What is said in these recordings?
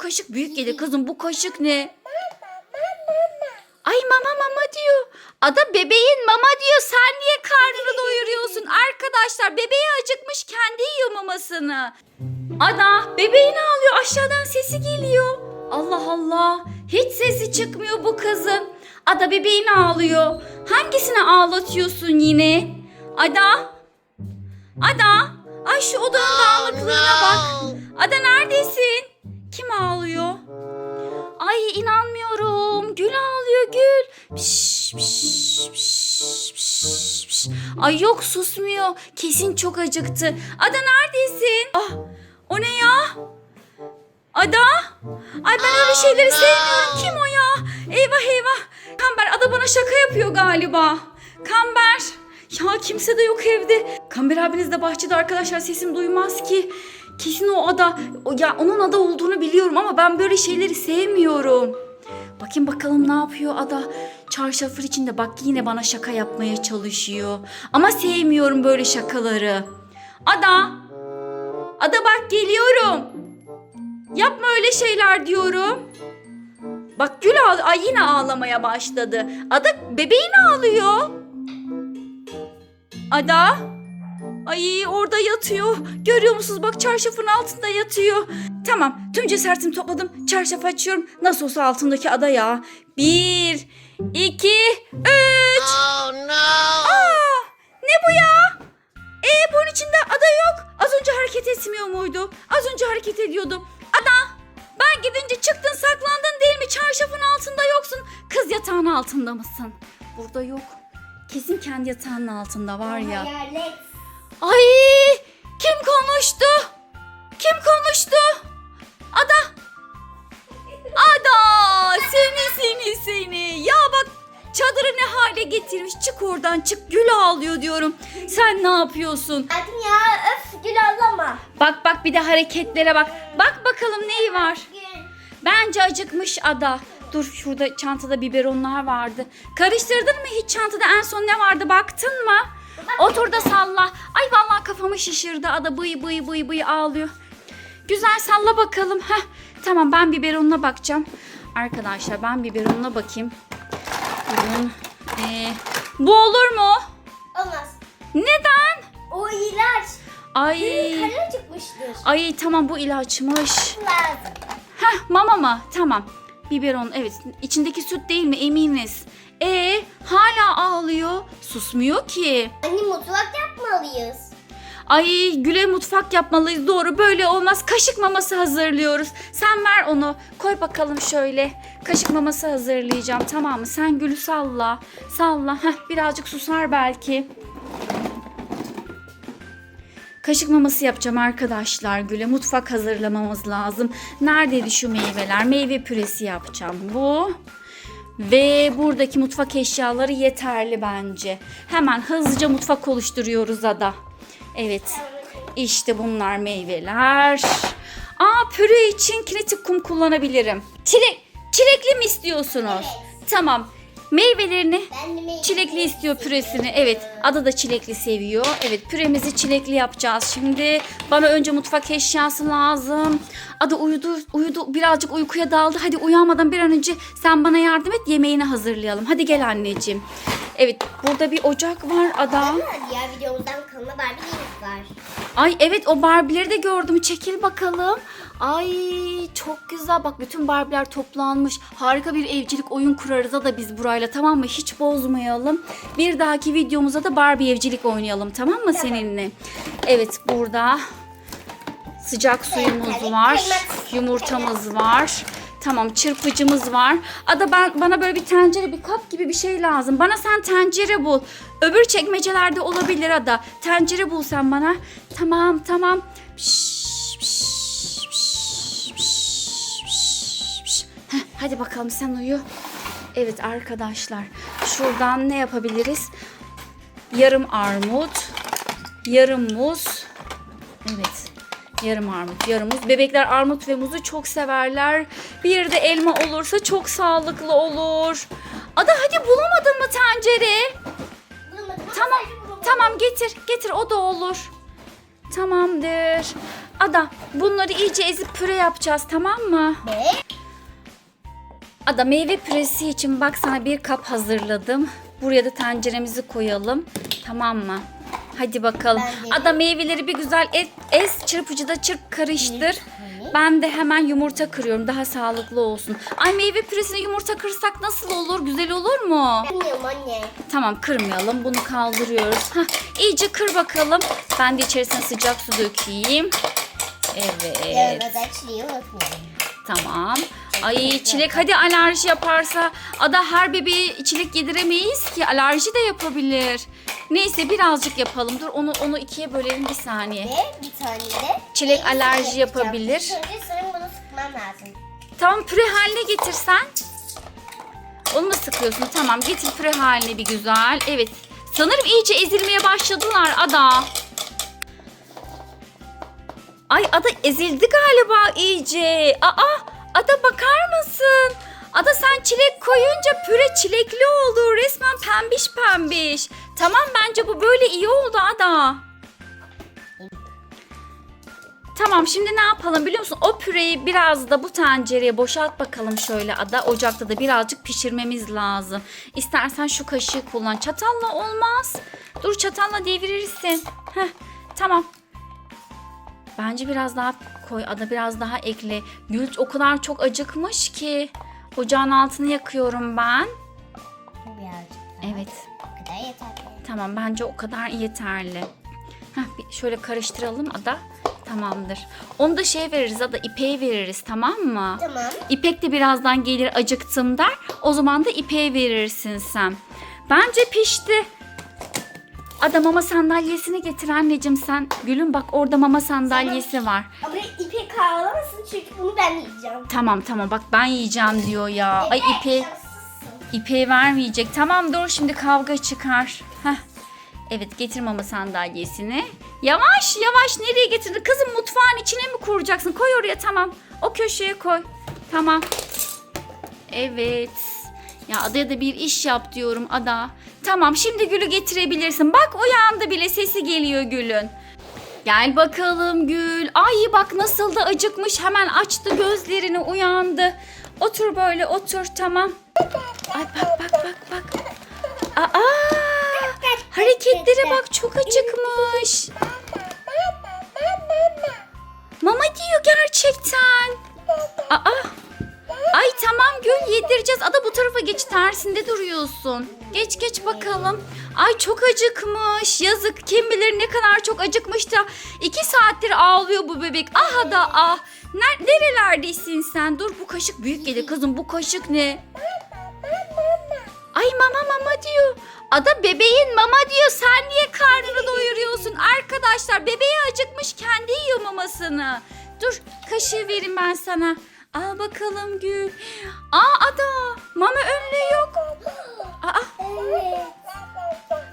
kaşık büyük gelir. Kızım bu kaşık ne? Ay mama mama diyor. Ada bebeğin mama diyor. Sen niye karnını doyuruyorsun? Arkadaşlar bebeği acıkmış kendi yiyor mamasını. Ada bebeğini ağlıyor. Aşağıdan sesi geliyor. Allah Allah. Hiç sesi çıkmıyor bu kızın. Ada bebeğini ağlıyor. Hangisini ağlatıyorsun yine? Ada? Ada? Ay şu odanın dağınıklığına bak. Ada neredesin? Kim ağlıyor? Ay inanmıyorum. Gül ağlıyor Gül. Piş, piş, piş, piş, piş. Ay yok susmuyor. Kesin çok acıktı. Ada neredesin? Ah o ne ya? Ada? Ay ben öyle şeyleri sevmiyorum. Kim o ya? Eyvah eyvah. Kamber Ada bana şaka yapıyor galiba. Kamber. Ya kimse de yok evde. Kamber abiniz de bahçede arkadaşlar sesim duymaz ki. Kesin o ada. O, ya onun ada olduğunu biliyorum ama ben böyle şeyleri sevmiyorum. Bakayım bakalım ne yapıyor ada. Çarşafır içinde bak yine bana şaka yapmaya çalışıyor. Ama sevmiyorum böyle şakaları. Ada. Ada bak geliyorum. Yapma öyle şeyler diyorum. Bak Gül ağ- ay yine ağlamaya başladı. Ada bebeğin ağlıyor. Ada. Ay orada yatıyor. Görüyor musunuz? Bak çarşafın altında yatıyor. Tamam tüm cesaretimi topladım. Çarşafı açıyorum. Nasıl olsa altındaki ada ya. Bir, iki, üç. Oh no! Aa, ne bu ya? Ee bunun içinde ada yok. Az önce hareket etmiyor muydu? Az önce hareket ediyordu. Ada ben gidince çıktın saklandın değil mi? Çarşafın altında yoksun. Kız yatağın altında mısın? Burada yok. Kesin kendi yatağının altında var ya. Hayalet. Ay kim konuştu? Kim konuştu? Ada. Ada seni seni seni. Ya bak çadırı ne hale getirmiş. Çık oradan çık gül ağlıyor diyorum. Sen ne yapıyorsun? Adım ya öf gül ağlama. Bak bak bir de hareketlere bak. Bak bakalım neyi var? Bence acıkmış ada. Dur şurada çantada biberonlar vardı. Karıştırdın mı hiç çantada en son ne vardı baktın mı? Otur da salla. Ay vallahi kafamı şişirdi ada bıy bıy bıy bıy ağlıyor. Güzel salla bakalım. Heh, tamam ben biberonuna bakacağım. Arkadaşlar ben biberonuna bakayım. Biberon. Ee, bu olur mu? Olmaz. Neden? O ilaç. Ay. Kara çıkmıştır. Ay tamam bu ilaçmış. Lazım. Heh mama mı? Tamam. Biberon evet. İçindeki süt değil mi eminiz? E hala ağlıyor. Susmuyor ki. Anne mutfak yapmalıyız. Ay güle mutfak yapmalıyız doğru böyle olmaz. Kaşık maması hazırlıyoruz. Sen ver onu. Koy bakalım şöyle. Kaşık maması hazırlayacağım tamam mı? Sen gülü salla. Salla. Heh, birazcık susar belki. Kaşık maması yapacağım arkadaşlar Gül'e. Mutfak hazırlamamız lazım. Neredeydi şu meyveler? Meyve püresi yapacağım. Bu. Ve buradaki mutfak eşyaları yeterli bence. Hemen hızlıca mutfak oluşturuyoruz Ada. Evet. İşte bunlar meyveler. Aa püre için kinetik kum kullanabilirim. Çilek, çilekli mi istiyorsunuz? Tamam. Meyvelerini Ben de meyve Çilekli istiyor püresini. Evet. Ada da çilekli seviyor. Evet püremizi çilekli yapacağız. Şimdi bana önce mutfak eşyası lazım. Ada uyudu, uyudu birazcık uykuya daldı. Hadi uyanmadan bir an önce sen bana yardım et yemeğini hazırlayalım. Hadi gel anneciğim. Evet burada bir ocak var Ada. Ama diğer videomuzdan kalma Barbie'lerimiz var. Ay evet o Barbie'leri de gördüm. Çekil bakalım. Ay çok güzel. Bak bütün Barbie'ler toplanmış. Harika bir evcilik oyun kurarız da biz burayla tamam mı? Hiç bozmayalım. Bir dahaki videomuza da Barbie evcilik oynayalım tamam mı seninle? Evet burada sıcak suyumuz var. Yumurtamız var. Tamam çırpıcımız var. Ada ben bana böyle bir tencere bir kap gibi bir şey lazım. Bana sen tencere bul. Öbür çekmecelerde olabilir Ada. Tencere bul sen bana. Tamam tamam. Hadi bakalım sen uyu. Evet arkadaşlar. Şuradan ne yapabiliriz? Yarım armut. Yarım muz. Evet. Yarım armut, yarım muz. Bebekler armut ve muzu çok severler. Bir de elma olursa çok sağlıklı olur. Ada hadi bulamadın mı tencere? Bulamadım. Tamam, tamam getir, getir o da olur. Tamamdır. Ada bunları iyice ezip püre yapacağız tamam mı? Ve Ada meyve püresi için bak sana bir kap hazırladım. Buraya da tenceremizi koyalım. Tamam mı? Hadi bakalım. Ben de- Ada meyveleri bir güzel ez, ez çırpıcıda çırp karıştır. Ben de hemen yumurta kırıyorum daha sağlıklı olsun. Ay meyve püresine yumurta kırsak nasıl olur? Güzel olur mu? bilmiyorum anne. Tamam kırmayalım. Bunu kaldırıyoruz. Hah, iyice kır bakalım. Ben de içerisine sıcak su dökeyim. Evet. Unutmayalım. Tamam. Ay çilek hadi alerji yaparsa ada her bebeğe çilek yediremeyiz ki alerji de yapabilir. Neyse birazcık yapalım. Dur onu onu ikiye bölelim bir saniye. Ve bir tane de Çilek alerji yapabilir. İlk önce bunu sıkmam lazım. Tamam püre haline getirsen. Onu mu sıkıyorsun? Tamam getir püre haline bir güzel. Evet. Sanırım iyice ezilmeye başladılar Ada. Ay Ada ezildi galiba iyice. Aa Ada bakar mısın? Ada sen çilek koyunca püre çilekli oldu. Resmen pembiş pembiş. Tamam bence bu böyle iyi oldu Ada. Tamam şimdi ne yapalım biliyor musun? O püreyi biraz da bu tencereye boşalt bakalım şöyle ada. Ocakta da birazcık pişirmemiz lazım. İstersen şu kaşığı kullan. Çatalla olmaz. Dur çatalla devirirsin. Heh, tamam. Bence biraz daha koy ada biraz daha ekle. Gül o kadar çok acıkmış ki. Ocağın altını yakıyorum ben. Birazcık daha. Evet. Bu kadar yeterli. Tamam bence o kadar yeterli. Heh, şöyle karıştıralım ada. Tamamdır. Onu da şey veririz ada ipeğe veririz tamam mı? Tamam. İpek de birazdan gelir acıktım der. O zaman da ipeğe verirsin sen. Bence pişti. Ada mama sandalyesini getir anneciğim sen. Gülüm bak orada mama sandalyesi var. Ama ipek ağlamasın çünkü bunu ben yiyeceğim. Tamam tamam bak ben yiyeceğim diyor ya. Ay Evet, ipe şanslısın. ipeği vermeyecek. Tamam dur şimdi kavga çıkar. Heh. Evet getir mama sandalyesini. Yavaş yavaş nereye getirdin? Kızım mutfağın içine mi kuracaksın? Koy oraya tamam. O köşeye koy. Tamam. Evet. Ya adaya da bir iş yap diyorum ada. Tamam şimdi Gül'ü getirebilirsin. Bak uyandı bile sesi geliyor Gül'ün. Gel bakalım Gül. Ay bak nasıl da acıkmış. Hemen açtı gözlerini uyandı. Otur böyle otur tamam. Ay bak bak bak bak. Aa! Hareketlere bak çok acıkmış. Mama diyor gerçekten. Aa! Ay tamam Gül yedireceğiz. Ada bu tarafa geç tersinde duruyorsun. Geç geç bakalım. Ay çok acıkmış. Yazık kim bilir ne kadar çok acıkmış da. iki saattir ağlıyor bu bebek. Ah Ada ah. Ner sen? Dur bu kaşık büyük gelir kızım. Bu kaşık ne? Ay mama mama diyor. Ada bebeğin mama diyor. Sen niye karnını doyuruyorsun? Arkadaşlar bebeği acıkmış kendi yiyor mamasını. Dur kaşığı vereyim ben sana. Al bakalım Gül. Aa Ada mama önlüğü yok. Aa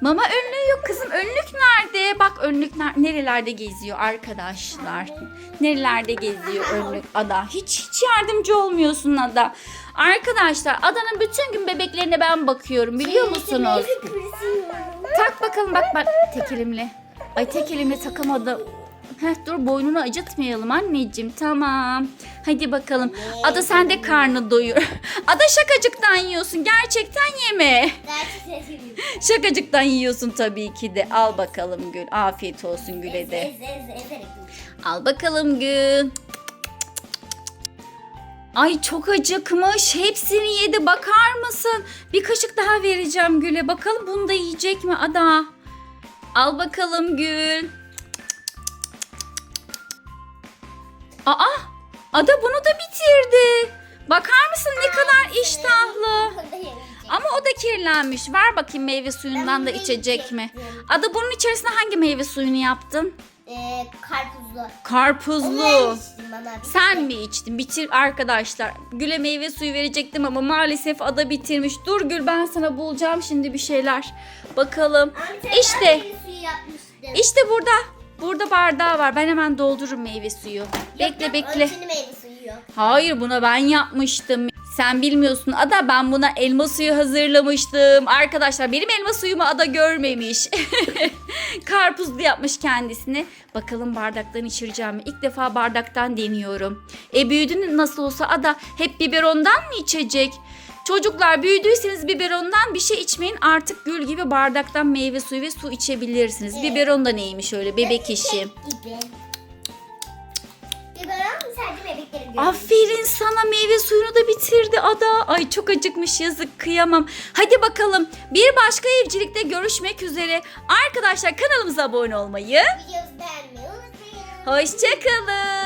mama önlüğü yok kızım. Önlük nerede? Bak önlük ner- nerelerde geziyor arkadaşlar. Nerelerde geziyor önlük Ada. Hiç hiç yardımcı olmuyorsun Ada. Arkadaşlar Ada'nın bütün gün bebeklerine ben bakıyorum biliyor musunuz? Tak bakalım bak bak tek elimle. Ay tek elimle takamadım. Heh, dur boynunu acıtmayalım anneciğim. Tamam. Hadi bakalım. Ada sen de karnı doyur. Ada şakacıktan yiyorsun. Gerçekten yeme. Şakacıktan yiyorsun tabii ki de. Al bakalım Gül. Afiyet olsun Gül'e de. Al bakalım Gül. Ay çok acıkmış. Hepsini yedi. Bakar mısın? Bir kaşık daha vereceğim Gül'e. Bakalım bunu da yiyecek mi Ada? Al bakalım Gül. Aa! Ada bunu da bitirdi. Bakar mısın ne kadar iştahlı. Ama o da kirlenmiş. Ver bakayım meyve suyundan da içecek mi? Ada bunun içerisine hangi meyve suyunu yaptın? Ee, karpuzlu. Karpuzlu. Sen mi içtin? Bitir arkadaşlar. Gül'e meyve suyu verecektim ama maalesef ada bitirmiş. Dur Gül ben sana bulacağım şimdi bir şeyler. Bakalım. İşte. Suyu yapmıştım. İşte burada. Burada bardağı var. Ben hemen doldururum meyve suyu. Bekle Yok, bekle. İçinde meyve suyu yok. Hayır buna ben yapmıştım. Sen bilmiyorsun Ada ben buna elma suyu hazırlamıştım. Arkadaşlar benim elma suyumu Ada görmemiş. Karpuzlu yapmış kendisini. Bakalım bardaktan içireceğim mi? İlk defa bardaktan deniyorum. E büyüdün nasıl olsa Ada hep biberondan mı içecek? Çocuklar büyüdüyseniz biberondan bir şey içmeyin. Artık gül gibi bardaktan meyve suyu ve su içebilirsiniz. Evet. Biberon da neymiş öyle bebek işi. Gibi. Biberon sadece bebeklerin görüyor. Aferin sana meyve suyunu da bitirdi ada. Ay çok acıkmış yazık kıyamam. Hadi bakalım bir başka evcilikte görüşmek üzere. Arkadaşlar kanalımıza abone olmayı. Videomuzu beğenmeyi unutmayın. Hoşçakalın.